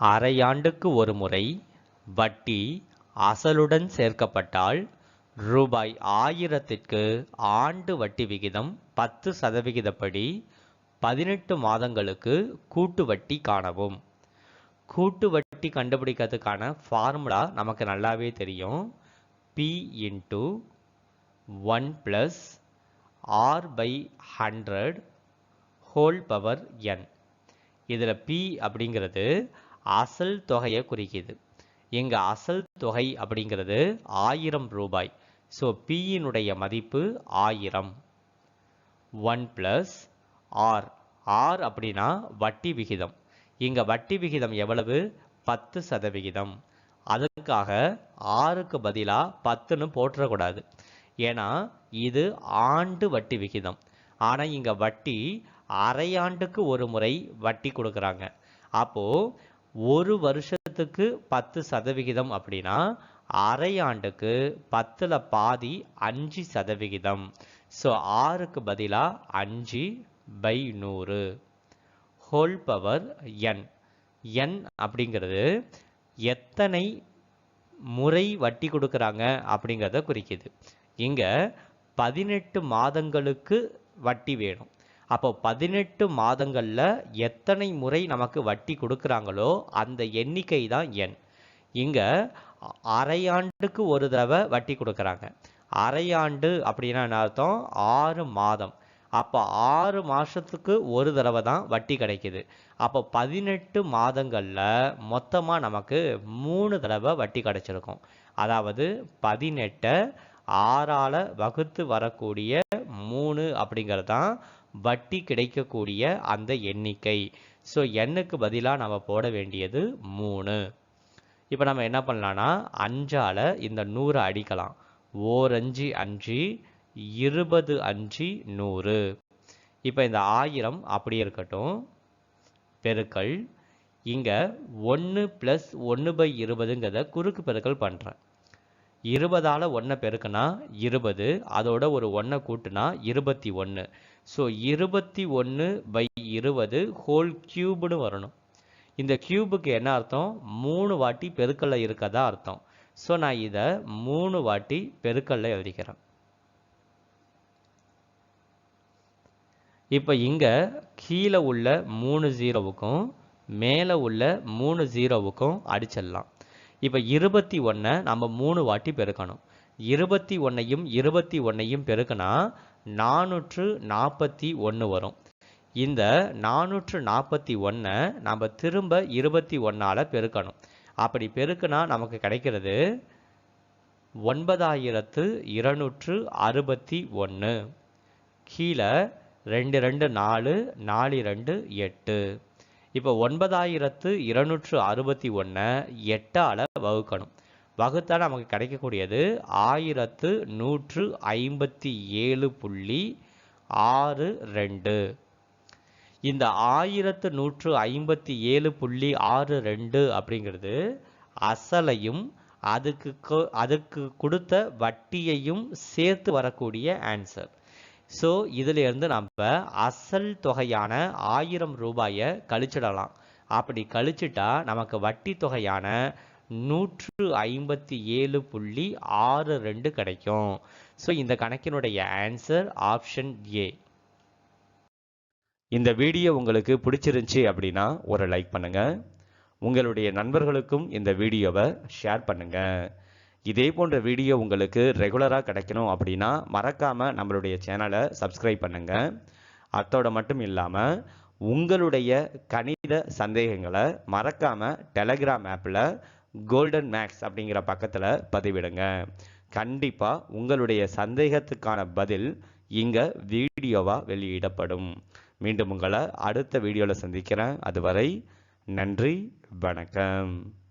அரையாண்டுக்கு ஒரு முறை வட்டி அசலுடன் சேர்க்கப்பட்டால் ரூபாய் ஆயிரத்திற்கு ஆண்டு வட்டி விகிதம் பத்து சதவிகிதப்படி பதினெட்டு மாதங்களுக்கு கூட்டு வட்டி காணவும். கூட்டு வட்டி கண்டுபிடிக்கிறதுக்கான ஃபார்முலா நமக்கு நல்லாவே தெரியும். P into one plus R by hundred whole power N இதில் பி அப்படிங்கிறது அசல் தொகையை குறிக்குது. இங்கே அசல் தொகை அப்படிங்கிறது ஆயிரம் ரூபாய். ஸோ பியினுடைய மதிப்பு ஆயிரம். ஒன் ப்ளஸ் ஆர் ஆர் அப்படின்னா வட்டி விகிதம். இங்கே வட்டி விகிதம் எவ்வளவு? பத்து சதவிகிதம். அதுக்காக ஆறுக்கு பதிலாக பத்துன்னு போட்டுறக்கூடாது ஏன்னா இது ஆண்டு வட்டி விகிதம். ஆனால் இங்கே வட்டி அரையாண்டுக்கு ஒரு முறை வட்டி கொடுக்குறாங்க. அப்போது ஒரு வருஷத்துக்கு பத்து சதவிகிதம் அப்படின்னா அரை ஆண்டுக்கு பத்தில் பாதி அஞ்சு சதவிகிதம். ஸோ ஆறுக்கு பதிலாக அஞ்சு பை நூறு. ஹோல் பவர் என் என் அப்படிங்கிறது எத்தனை முறை வட்டி கொடுக்குறாங்க அப்படிங்கிறத குறிக்குது. இங்கே பதினெட்டு மாதங்களுக்கு வட்டி வேணும். அப்போ பதினெட்டு மாதங்களில் எத்தனை முறை நமக்கு வட்டி கொடுக்குறாங்களோ அந்த எண்ணிக்கை தான் எண். இங்கே அரையாண்டுக்கு ஒரு தடவை வட்டி கொடுக்குறாங்க. அரையாண்டு அப்படின்னா என்ன அர்த்தம்? ஆறு மாதம். அப்போ ஆறு மாதத்துக்கு ஒரு தடவை தான் வட்டி கிடைக்குது. அப்போ பதினெட்டு மாதங்களில் மொத்தமாக நமக்கு மூணு தடவை வட்டி கிடைச்சிருக்கும். அதாவது பதினெட்டை ஆறால் வகுத்து வரக்கூடிய மூணு அப்படிங்கிறது தான் வட்டி கிடைக்கக்கூடிய அந்த எண்ணிக்கை. ஸோ எண்ணுக்கு பதிலாக நம்ம போட வேண்டியது மூணு. இப்போ நம்ம என்ன பண்ணலான்னா அஞ்சால் இந்த நூறை அடிக்கலாம். ஓரஞ்சு அஞ்சு இருபது அஞ்சு நூறு. இப்போ இந்த ஆயிரம் அப்படி இருக்கட்டும். பெருக்கள் இங்கே ஒன்று ப்ளஸ் ஒன்று பை இருபதுங்கிறத குறுக்கு பெருக்கல் பண்ணுறேன் இருபதால் ஒன்றை பெருக்குனா இருபது அதோட ஒரு ஒன்றை கூட்டுனா இருபத்தி ஒன்று ஸோ இருபத்தி ஒன்று பை இருபது ஹோல் கியூப்னு வரணும். இந்த கியூபுக்கு என்ன அர்த்தம்? மூணு வாட்டி பெருக்கல்ல இருக்கதா அர்த்தம். ஸோ நான் இதை மூணு வாட்டி பெருக்கல்ல எழுதிக்கிறேன். இப்போ இங்கே கீழே உள்ள மூணு ஜீரோவுக்கும் மேலே உள்ள மூணு ஜீரோவுக்கும் அடிச்சிடலாம். இப்போ இருபத்தி ஒன்றை நம்ம மூணு வாட்டி பெருக்கணும். இருபத்தி ஒன்றையும் இருபத்தி ஒன்றையும் பெருக்கினா நானூற்று நாற்பத்தி ஒன்று வரும். இந்த நானூற்று நாற்பத்தி ஒன்றை நம்ம திரும்ப இருபத்தி ஒன்றால் பெருக்கணும். அப்படி பெருக்குனா நமக்கு கிடைக்கிறது ஒன்பதாயிரத்து இருநூற்று அறுபத்தி ஒன்று கீழே ரெண்டு ரெண்டு நாலு நாலு ரெண்டு எட்டு. இப்போ ஒன்பதாயிரத்து இருநூற்று அறுபத்தி ஒன்றை எட்டால் வகுக்கணும். வகுத்தால் நமக்கு கிடைக்கக்கூடியது ஆயிரத்து நூற்று ஐம்பத்தி ஏழு புள்ளி ஆறு ரெண்டு. இந்த ஆயிரத்து நூற்று ஐம்பத்தி ஏழு புள்ளி ஆறு ரெண்டு அப்படிங்கிறது அசலையும் அதுக்கு அதுக்கு கொடுத்த வட்டியையும் சேர்த்து வரக்கூடிய ஆன்சர் ஸோ இதிலிருந்து நம்ம அசல் தொகையான ஆயிரம் ரூபாயை கழிச்சிடலாம். அப்படி கழிச்சிட்டா நமக்கு வட்டி தொகையான நூற்று ஐம்பத்தி ஏழு புள்ளி ஆறு ரெண்டு கிடைக்கும். ஸோ இந்த கணக்கினுடைய ஆன்சர் ஆப்ஷன் ஏ இந்த வீடியோ உங்களுக்கு பிடிச்சிருந்துச்சி அப்படின்னா ஒரு லைக் பண்ணுங்க. உங்களுடைய நண்பர்களுக்கும் இந்த வீடியோவை ஷேர் பண்ணுங்க. இதே போன்ற வீடியோ உங்களுக்கு ரெகுலராக கிடைக்கணும் அப்படின்னா மறக்காம நம்மளுடைய சேனலை சப்ஸ்கிரைப் பண்ணுங்க. அத்தோட மட்டும் இல்லாமல் உங்களுடைய கணித சந்தேகங்களை மறக்காமல் டெலகிராம் ஆப்பில் கோல்டன் மேக்ஸ் அப்படிங்கிற பக்கத்தில் பதிவிடுங்க. கண்டிப்பாக உங்களுடைய சந்தேகத்துக்கான பதில் இங்கே வீடியோவாக வெளியிடப்படும். மீண்டும் உங்களை அடுத்த வீடியோவில் சந்திக்கிறேன். அதுவரை நன்றி வணக்கம்.